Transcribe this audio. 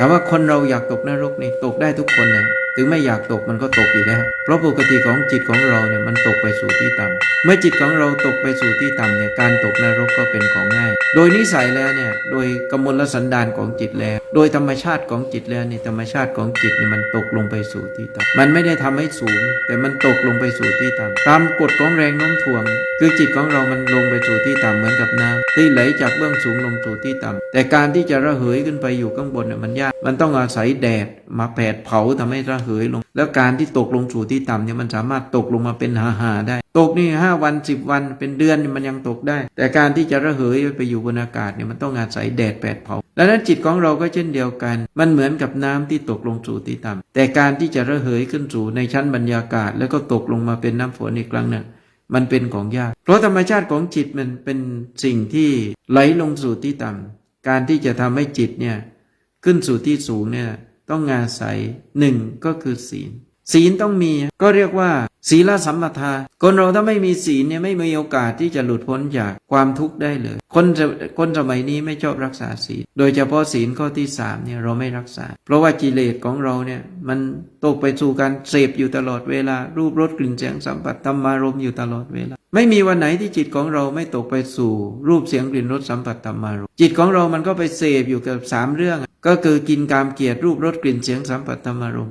ถามว่าคนเราอยากตกนรกนี่ตกได้ทุกคนเลยถึงไม่อยากตกมันก็ตกอยู่แล้ว เพราะปกติของจิตของเราเนี่ยมันตกไปสู่ที่ต่ำเมื่อจิตของเราตกไปสู่ที่ต่ำเนี่ยการตกนรกก็เป็นของง่าย โดยนิสัยแล้วเนี่ยโดยกำมลสันดานของจิตแล้วโดยธรรมชาติของจิตแล้วนี่ธรรมชาติของจิตเนี่ยมันตกลงไปสู่ที่ต่ำมันไม่ได้ทำให้สูง แต่มันตกลงไปสู่ที่ต่ำตามกฎของแรงโน้มถ่วง คือจิตของเรามันลงไปสู่ที่ต่ำเหมือนกับน้ำที่ไหลจากเบื้องสูงลงสู่ที่ต่ำแต่การที่จะระเหยขึ้นไปอยู่ข้างบนเนี่ยมันยาก มันต้องอาศัยแดดมาแผดเผาทำให้ระเหยลง แล้วการที่ตกลงสู่ที่ต่ำเนี่ยมันสามารถตกลงมาเป็นหาหาๆได้ตกนี่ห้าวันสิบวันเป็นเดือนมันยังตกได้ แต่การที่จะระเหยไปอยู่บนอากาศเนี่ยมันต้องอาศัยแดดแผดเผาดังนั้นจิตของเราก็เช่นเดียวกัน มันเหมือนกับน้ำที่ตกลงสู่ที่ต่ำแต่การที่จะระเหยขึ้นสู่ในชั้นบรรยากาศ แล้วก็ตกลงมาเป็นน้ำฝนอีกครั้งหนึ่งมันเป็นของยาก เพราะธรรมชาติของจิตมันเป็นสิ่งที่ไหลลงสู่ที่ต่ำการที่จะทำให้จิตเนี่ยขึ้นสู่ที่สูงเนี่ยต้องอาศัยหนึ่งก็คือศีล ศีลต้องมี ก็เรียกว่า ศีลสัมปทา คนเราถ้าไม่มีศีลเนี่ยไม่มีโอกาสที่จะหลุดพ้นจากความทุกข์ได้เลย คนจะคนสมัยนี้ไม่ชอบรักษาศีล โดยเฉพาะศีลข้อที่สามเนี่ยเราไม่รักษา เพราะว่ากิเลสของเราเนี่ยมันตกไปสู่การเสพอยู่ตลอดเวลา รูปรสกลิ่นเสียงสัมผัสธรรมารมอยู่ตลอดเวลา ไม่มีวันไหนที่จิตของเราไม่ตกไปสู่รูปเสียงกลิ่นรสสัมผัสธรรมารมจิตของเรามันก็ไปเสพอยู่กับสามเรื่อง ก็คือกินกามเกียรติรูปรสกลิ่นเสียงสัมผัสธรรมารม